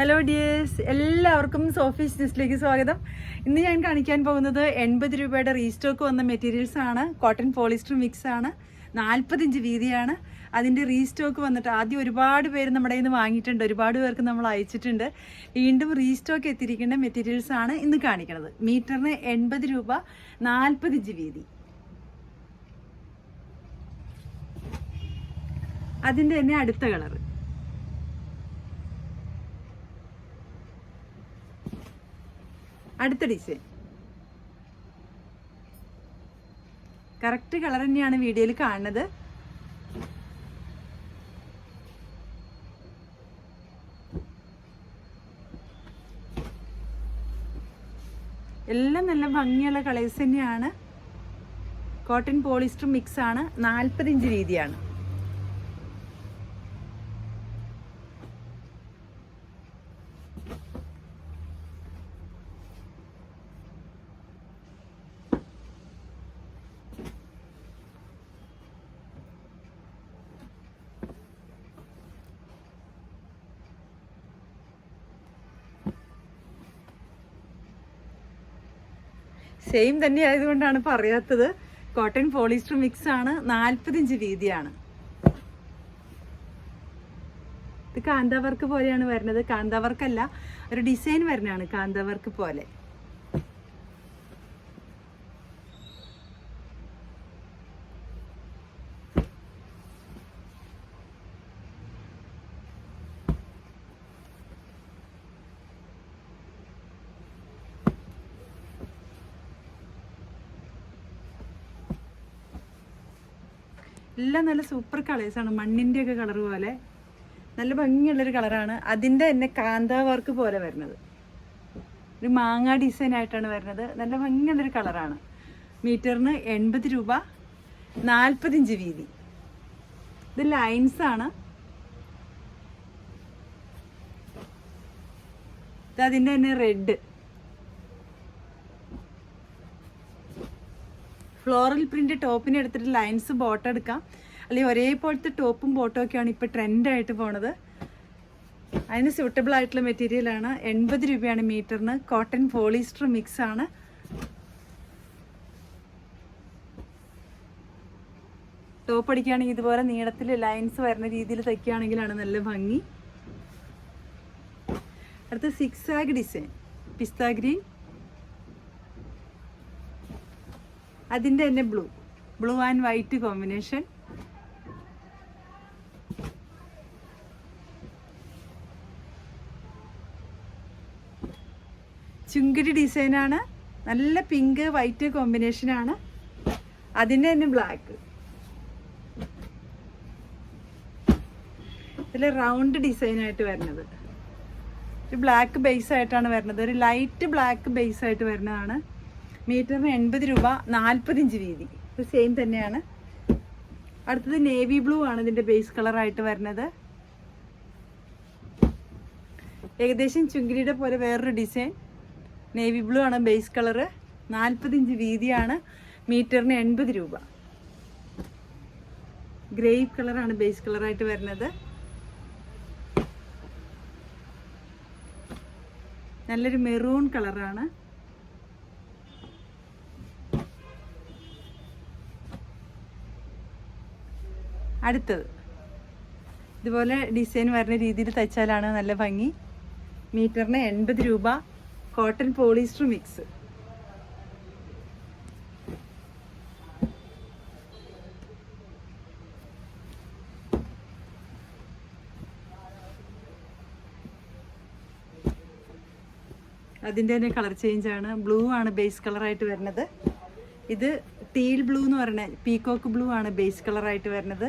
Hello dears എല്ലാവർക്കും സോഫീസ് ഡിസ്റ്റിലേക്ക് സ്വാഗതം. ഇന്ന് ഞാൻ കാണിക്കാൻ പോകുന്നത് എൺപത് രൂപയുടെ റീസ്റ്റോക്ക് വന്ന മെറ്റീരിയൽസ് ആണ്. കോട്ടൺ പോളിസ്റ്റർ മിക്സ് ആണ്. നാൽപ്പത്തിഞ്ച് വീതിയാണ്. അതിന്റെ റീസ്റ്റോക്ക് വന്നിട്ട് ആദ്യം ഒരുപാട് പേര് നമ്മുടെ കയ്യിൽ നിന്ന് വാങ്ങിയിട്ടുണ്ട്. ഒരുപാട് പേർക്ക് നമ്മൾ അയച്ചിട്ടുണ്ട്. വീണ്ടും റീസ്റ്റോക്ക് എത്തിയിരിക്കേണ്ട മെറ്റീരിയൽസ് ആണ് ഇന്ന് കാണിക്കുന്നത്. മീറ്ററിന് എൺപത് രൂപ നാൽപ്പത്തിഞ്ച് വീതി. അതിന്റെ തന്നെ അടുത്ത കളറ്. അടുത്ത ഡിസൈൻ. കറക്റ്റ് കളർ തന്നെയാണ് വീഡിയോയിൽ കാണുന്നത്. എല്ലാം നല്ല ഭംഗിയുള്ള കളേഴ്സ് തന്നെയാണ്. കോട്ടൺ പോളിസ്റ്റർ മിക്സ് ആണ്. നാൽപ്പത്തിഞ്ച് രീതിയാണ്. സെയിം തന്നെ ആയതുകൊണ്ടാണ് പറയാത്തത്. കോട്ടൺ പോളിസ്റ്റർ മിക്സ് ആണ് നാൽപ്പത്തിഞ്ച് വീതിയാണ്. ഇത് കാന്താവർക്ക് പോലെയാണ് വരുന്നത്. കാന്താവർക്കല്ല ഒരു ഡിസൈൻ വരുന്നതാണ് കാന്താവർക്ക് പോലെ. എല്ലാം നല്ല സൂപ്പർ കളേഴ്സാണ് മണ്ണിന്റെ ഒക്കെ കളർ പോലെ. നല്ല ഭംഗിയുള്ളൊരു കളറാണ് അതിന്റെ തന്നെ കാന്ത വർക്ക് പോലെ വരുന്നത്. ഒരു മാങ്ങ ഡിസൈൻ ആയിട്ടാണ് വരുന്നത്. നല്ല ഭംഗിയുള്ളൊരു കളറാണ് മീറ്ററിന് എൺപത് രൂപ നാൽപ്പത്തിഞ്ച് വീതി. ഇത് ലൈൻസ് ആണ്. ഇത് അതിന്റെ തന്നെ റെഡ് ഫ്ലോറൽ പ്രിന്റ് ടോപ്പിന് എടുത്തിട്ട് ലൈൻസ് ബോട്ടം എടുക്കാം. അല്ലെങ്കിൽ ഒരേപോലത്തെ ടോപ്പും ബോട്ടം ഒക്കെയാണ് ഇപ്പോൾ ട്രെൻഡായിട്ട് പോണത്. അതിന് സ്യൂട്ടബിൾ ആയിട്ടുള്ള മെറ്റീരിയലാണ് എൺപത് രൂപയാണ് മീറ്ററിന്. കോട്ടൺ പോളിസ്റ്റർ മിക്സ് ആണ്. ടോപ്പ് അടിക്കുകയാണെങ്കിൽ ഇതുപോലെ നീളത്തിൽ ലൈൻസ് വരുന്ന രീതിയിൽ തയ്ക്കുകയാണെങ്കിലാണ് നല്ല ഭംഗി. അടുത്ത സിക്സ് ആഗ് ഡിസൈൻ പിസ്ത ഗ്രീൻ അതിന്റെ തന്നെ blue. Blue and white combination. Chungidi ഡിസൈനാണ് നല്ല പിങ്ക് വൈറ്റ് കോമ്പിനേഷനാണ് അതിന്റെ തന്നെ ബ്ലാക്ക്. ഇതിൽ റൗണ്ട് ഡിസൈനായിട്ട് വരുന്നത്. ഒരു ബ്ലാക്ക് ബേസ് ആയിട്ടാണ് വരുന്നത്. ഒരു ലൈറ്റ് ബ്ലാക്ക് ബേസ് ആയിട്ട് വരുന്നതാണ്. മീറ്ററിന് എൺപത് രൂപ നാൽപ്പതിഞ്ച് വീതി. ഇത് സെയിം തന്നെയാണ്. അടുത്തത് നേവി ബ്ലൂ ആണ് ഇതിന്റെ ബേസ് കളറായിട്ട് വരുന്നത്. ഏകദേശം ചുങ്കിരിയുടെ പോലെ വേറൊരു ഡിസൈൻ നേവി ബ്ലൂ ആണ് ബേസ് കളറ് നാൽപ്പത്തിഞ്ച് വീതിയാണ്. മീറ്ററിന് എൺപത് രൂപ. ഗ്രേപ്പ് കളറാണ് ബേസ് കളറായിട്ട് വരുന്നത്. നല്ലൊരു മെറൂൺ കളറാണ് അടുത്തത്. ഇതുപോലെ ഡിസൈൻ വരുന്ന രീതിയിൽ തയ്ച്ചാലാണ് നല്ല ഭംഗി. മീറ്ററിന് എൺപത് രൂപ കോട്ടൺ പോളിസ്റ്റർ മിക്സ്. അതിന്റെ തന്നെ കളർ ചേഞ്ചാണ് ബ്ലൂ ആണ് ബേസ് കളറായിട്ട് വരുന്നത്. ഇത് ടീൽ ബ്ലൂ എന്ന് പറയുന്നത്. പീകോക്ക് ബ്ലൂ ആണ് ബേസ് കളറായിട്ട് വരുന്നത്.